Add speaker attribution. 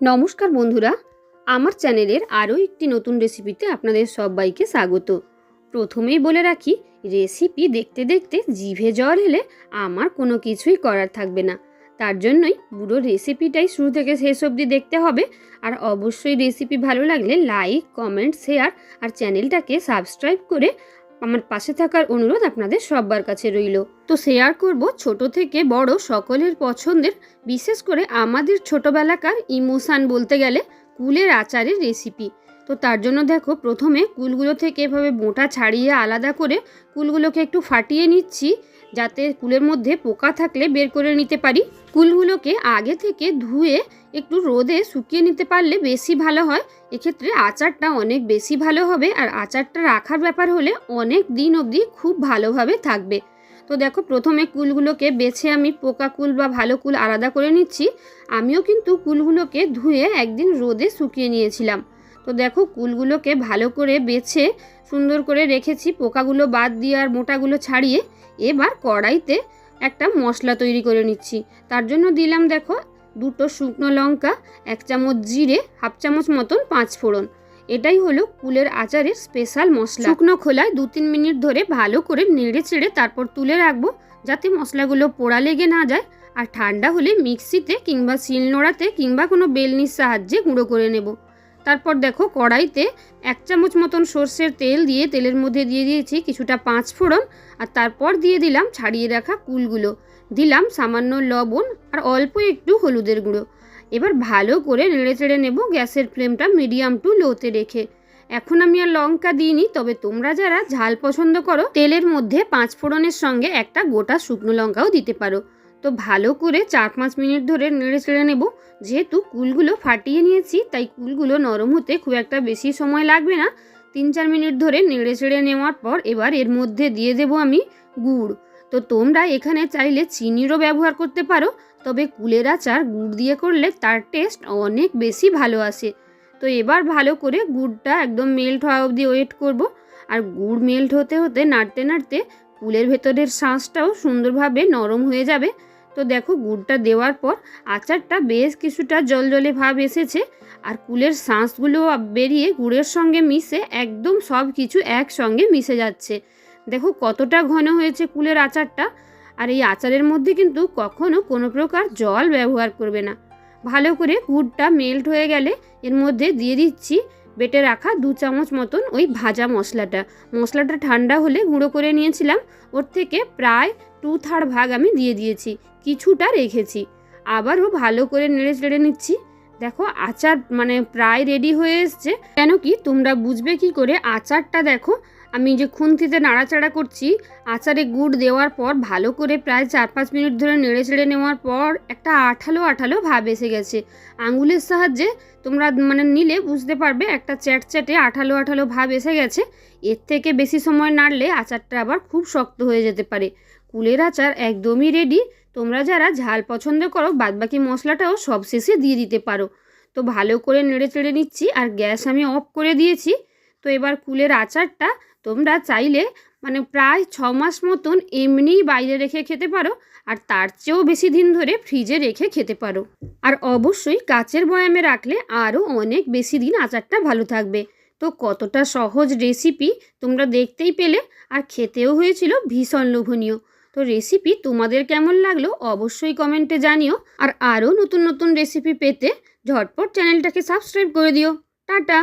Speaker 1: নমস্কার বন্ধুরা, আমার চ্যানেলের আরও একটি নতুন রেসিপিতে আপনাদের সবাইকে স্বাগত। প্রথমেই বলে রাখি, রেসিপি দেখতে দেখতে জিভে জল এলে আমার কোনো কিছুই করার থাকবে না। তার জন্যই পুরো রেসিপিটাই শুরু থেকে শেষ অবধি দেখতে হবে। আর অবশ্যই রেসিপি ভালো লাগলে লাইক, কমেন্ট, শেয়ার আর চ্যানেলটাকে সাবস্ক্রাইব করে আমার পাশে থাকার অনুরোধ আপনাদের সবার কাছে রইল। তো শেয়ার করব ছোট থেকে বড় সকলের পছন্দের, বিশেষ করে আমাদের ছোটবেলাকার ইমোশান বলতে গেলে কুলের আচারের রেসিপি তো তার জন্য দেখো প্রথমে কুলগুলো থেকে এভাবে মোটা ছাড়িয়ে আলাদা করে কুলগুলোকে একটু ফাটিয়ে নিচ্ছি, যাতে কুলের মধ্যে পোকা থাকলে বের করে নিতে পারি। কুলগুলোকে আগে থেকে ধুয়ে একটু রোদে শুকিয়ে নিতে পারলে বেশি ভালো হয়। এক্ষেত্রে আচারটা অনেক বেশি ভালো হবে আর আচারটা রাখার ব্যাপার হলে অনেক দিন অবধি খুব ভালোভাবে থাকবে। তো দেখো, প্রথমে কুলগুলোকে বেছে আমি পোকা কুল বা ভালো কুল আলাদা করে নিচ্ছি। আমিও কিন্তু কুলগুলোকে ধুয়ে একদিন রোদে শুকিয়ে নিয়েছিলাম। তো দেখো, কুলগুলোকে ভালো করে বেছে সুন্দর করে রেখেছি, পোকাগুলো বাদ দিয়ে আর মোটাগুলো ছাড়িয়ে। এবার কড়াইতে একটা মশলা তৈরি করে নিচ্ছি। তার জন্য দিলাম দেখো দুটো শুকনো লঙ্কা, এক চামচ জিরে, হাফ চামচ মতন পাঁচ ফোড়ন। এটাই হলো কুলের আচারের স্পেশাল মশলা। শুকনো খোলায় দু তিন মিনিট ধরে ভালো করে নেড়ে চেড়ে তারপর তুলে রাখব যাতে মশলাগুলো পোড়া লেগে না যায় আর ঠান্ডা হলে মিক্সিতে কিংবা শিলনোড়াতে কিংবা কোনো বেলনির সাহায্যে গুঁড়ো করে নেব। তারপর দেখো কড়াইতে এক চামচ মতন সর্ষের তেল দিয়ে তেলের মধ্যে দিয়ে দিয়েছি কিছুটা পাঁচ ফোড়ন আর তারপর দিয়ে দিলাম ছাড়িয়ে রাখা কুলগুলো। দিলাম সামান্য লবণ আর অল্প একটু হলুদের গুঁড়ো। এবার ভালো করে নেড়ে চেড়ে নেব গ্যাসের ফ্লেমটা মিডিয়াম টু লোতে রেখে। এখন আমি আর লঙ্কা দিইনি, তবে তোমরা যারা ঝাল পছন্দ করো, তেলের মধ্যে পাঁচ ফোড়নের সঙ্গে একটা গোটা শুকনো লঙ্কাও দিতে পারো। তো ভালো করে চার পাঁচ মিনিট ধরে নেড়ে চেড়ে নেব। যেহেতু কুলগুলো ফাটিয়ে নিয়েছি, তাই কুলগুলো নরম হতে খুব একটা বেশি সময় লাগবে না। তিন চার মিনিট ধরে নেড়ে চেড়ে নেওয়ার পর এবার এর মধ্যে দিয়ে দেব আমি গুড়। তো তোমরা এখানে চাইলে চিনিরও ব্যবহার করতে পারো, তবে কুলের আচার গুড় দিয়ে করলে তার টেস্ট অনেক বেশি ভালো আসে। তো এবার ভালো করে গুড়টা একদম মেল্ট হওয়া অবধি ওয়েট করব। আর গুড় মেল্ট হতে হতে নাড়তে নাড়তে কুলের ভেতরের শাঁসটাও সুন্দরভাবে নরম হয়ে যাবে। তো দেখো, গুড়টা দেওয়ার পর আচারটা বেশ কিছুটা জলজলে ভাব এসেছে আর কুলের শাঁসগুলো বেরিয়ে গুড়ের সঙ্গে মিশে একদম সব কিছু একসঙ্গে মিশে যাচ্ছে। দেখো, কতটা ঘন হয়েছে কুলের আচারটা আর এই আচারের মধ্যে কিন্তু কখনো কোনো প্রকার জল ব্যবহার করবে না। ভালো করে গুড়টা মেল্ট হয়ে গেলে এর মধ্যে দিয়ে দিচ্ছি বেটে রাখা দু চামচ মতন ওই ভাজা মশলাটা। মশলাটা ঠান্ডা হলে গুঁড়ো করে নিয়েছিলাম, ওর থেকে প্রায় টু থার্ড ভাগ আমি দিয়ে দিয়েছি, কিছুটা রেখেছি। আবারও ভালো করে নেড়ে চেড়ে নিচ্ছি। দেখো আচার মানে প্রায় রেডি হয়ে এসছে। কেন কি তোমরা বুঝবে কি করে? আচারটা দেখো আমি যে খুন্তিতে নাড়াচাড়া করছি, আচারে গুড় দেওয়ার পর ভালো করে প্রায় চার পাঁচ মিনিট ধরে নেড়ে চেড়ে নেওয়ার পর একটা আঠালো আঠালো ভাব এসে গেছে। আঙুলের সাহায্যে তোমরা মানে নিলে বুঝতে পারবে একটা চ্যাট চ্যাটে আঠালো আঠালো ভাব এসে গেছে। এর থেকে বেশি সময় নাড়লে আচারটা আবার খুব শক্ত হয়ে যেতে পারে। কুলের আচার একদমই রেডি তোমরা যারা ঝাল পছন্দ করো, বাদবাকি মশলাটাও সব শেষে দিয়ে দিতে পারো। তো ভালো করে নেড়ে চেড়ে নিচ্ছি আর গ্যাস আমি অফ করে দিয়েছি। তো এবার কুলের আচারটা তোমরা চাইলে মানে প্রায় ছ মাস মতন এমনিই বাইরে রেখে খেতে পারো আর তার চেয়েও বেশি দিন ধরে ফ্রিজে রেখে খেতে পারো। আর অবশ্যই কাচের বয়ামে রাখলে আরও অনেক বেশি দিন আচারটা ভালো থাকবে। তো কতটা সহজ রেসিপি তোমরা দেখতেই পেলে আর খেতেও হয়েছিল ভীষণ লোভনীয়। তো রেসিপি তোমাদের কেমন লাগল অবশ্যই কমেন্টে জানিও আর আরও নতুন নতুন রেসিপি পেতে ঝটপট চ্যানেলটাকে সাবস্ক্রাইব করে দিও। টাটা!